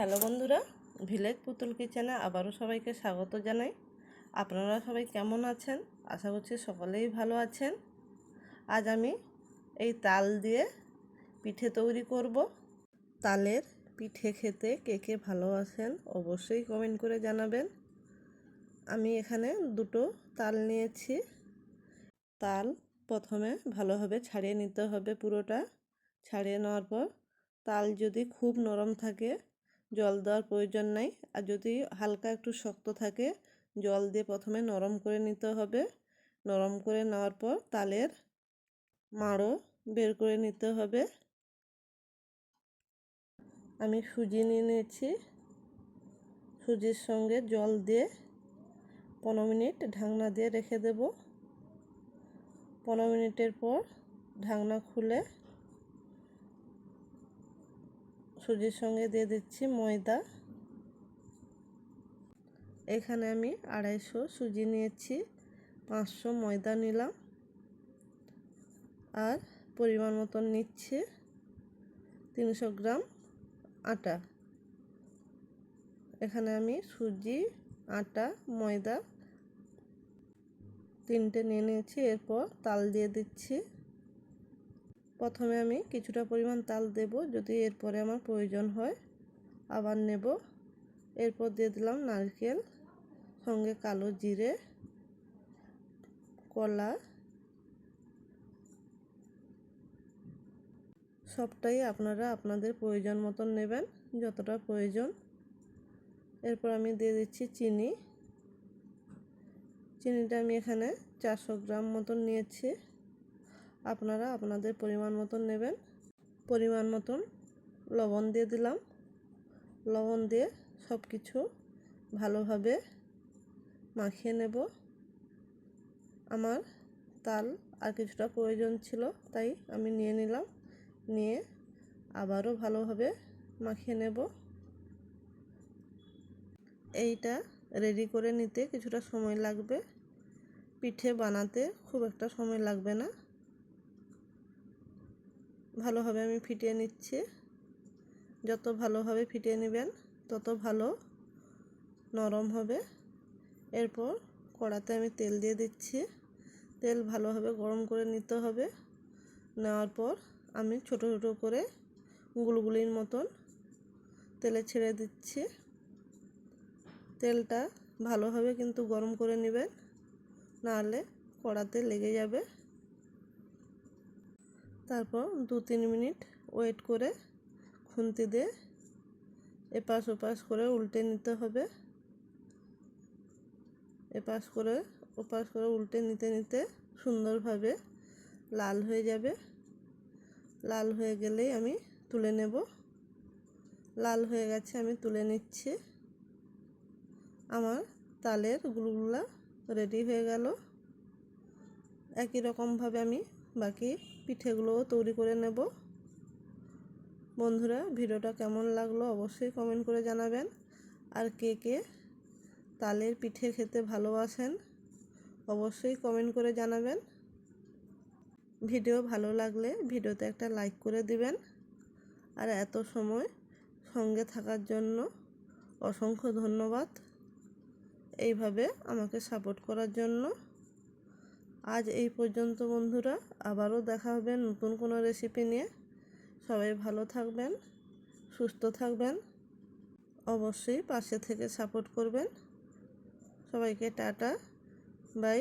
Hello বন্ধুরা, village পুতুল কিচেনে আবারও সবাইকে স্বাগত জানাই। আপনারা সবাই কেমন আছেন? আশা করছি সকলেই ভালো আছেন। আজ আমি এই তাল দিয়ে পিঠে তৈরি করব। তালের পিঠে খেতে কে কে ভালোবাসেন অবশ্যই কমেন্ট করে জানাবেন। আমি এখানে দুটো তাল নিয়েছি। তাল প্রথমে ভালোভাবে ছাড়িয়ে নিতে হবে পুরোটা। ছাড়িয়ে নেওয়ার পর তাল যদি খুব নরম থাকে জল দেওয়ার প্রয়োজন নাই। আর যদি হালকা একটু শক্ত থাকে, জল দিয়ে প্রথমে নরম করে নিতে হবে। নরম করে নেওয়ার পর তালের মাড়ো বের করে নিতে হবে। আমি সুজি নিয়ে নিয়েছি। সুজির সঙ্গে জল দিয়ে পনেরো মিনিট ঢাকনা দিয়ে রেখে দেব। পনেরো মিনিটের পর ঢাকনা খুলে সুজির সঙ্গে দিয়ে দিচ্ছি ময়দা। এখানে আমি আড়াইশো সুজি নিয়েছি, পাঁচশো ময়দা নিলাম। আর পরিমাণ মতন নিচ্ছে তিনশো গ্রাম আটা। এখানে আমি সুজি, আটা, ময়দা তিনটে নিয়ে নিয়েছি। এরপর তাল দিয়ে দিচ্ছি। প্রথমে আমি কিছুটা পরিমাণ তাল দেব যদি এরপরে আমার প্রয়োজন হয়। আবার নেব। এরপর দিয়ে দিলাম নারকেল, সঙ্গে কালো জিরে, কলা। সবটাই আপনারা আপনাদের প্রয়োজন মতন নেবেন, যতটা প্রয়োজন। এরপর আমি দিয়ে দিচ্ছি চিনি। চিনিটা আমি এখানে চারশো গ্রাম মতন নিয়েছি। আপনারা আপনাদের পরিমাণ মতন নেবেন। পরিমাণ মতন লবণ দিয়ে দিলাম। লবণ দিয়ে সব কিছু ভালোভাবে মাখিয়ে নেব। আমার তাল আর কিছুটা প্রয়োজন ছিল, তাই আমি নিয়ে নিলাম। নিয়ে আবারও ভালোভাবে মাখিয়ে নেব। এইটা রেডি করে নিতে কিছুটা সময় লাগবে। পিঠে বানাতে খুব একটা সময় লাগবে না। ভালোভাবে আমি ফিটিয়ে নিচ্ছি। যত ভালোভাবে ফিটিয়ে নেবেন, তত ভালো নরম হবে। এরপর কড়াতে আমি তেল দিয়ে দিচ্ছি। তেল ভালোভাবে গরম করে নিতে হবে। নেওয়ার পর আমি ছোট ছোট করে গুলগুলির মতন তেলে ছেড়ে দিচ্ছি। তেলটা ভালোভাবে কিন্তু গরম করে নেবেন, নাহলে কড়াতে লেগে যাবে। তারপর দু তিন মিনিট ওয়েট করে খুন্তি দিয়ে এপাশ ওপাশ করে উল্টে নিতে হবে। এপাশ করে ওপাশ করে উল্টে নিতে নিতে সুন্দরভাবে লাল হয়ে যাবে। লাল হয়ে গেলেই আমি তুলে নেব। লাল হয়ে গেছে, আমি তুলে নিচ্ছি। আমার তালের গুলগুলা রেডি হয়ে গেল। একই রকমভাবে আমি বাকি পিঠেগুলোও তৈরি করে নেব। বন্ধুরা, ভিডিওটা কেমন লাগল অবশ্যই কমেন্ট করে জানাবেন। আর কে কে তালের পিঠে খেতে ভালোবাসেন অবশ্যই কমেন্ট করে জানাবেন। ভিডিও ভালো লাগলে ভিডিওতে একটা লাইক করে দিবেন। আর এত সময় সঙ্গে থাকার জন্য অসংখ্য ধন্যবাদ। এইভাবে আমাকে সাপোর্ট করার জন্য। আজ এই পর্যন্ত বন্ধুরা, আবারও দেখা হবে নতুন কোনো রেসিপি নিয়ে। সবাই ভালো থাকবেন, সুস্থ থাকবেন, অবশ্যই পাশে থেকে সাপোর্ট করবেন। সবাইকে টাটা বাই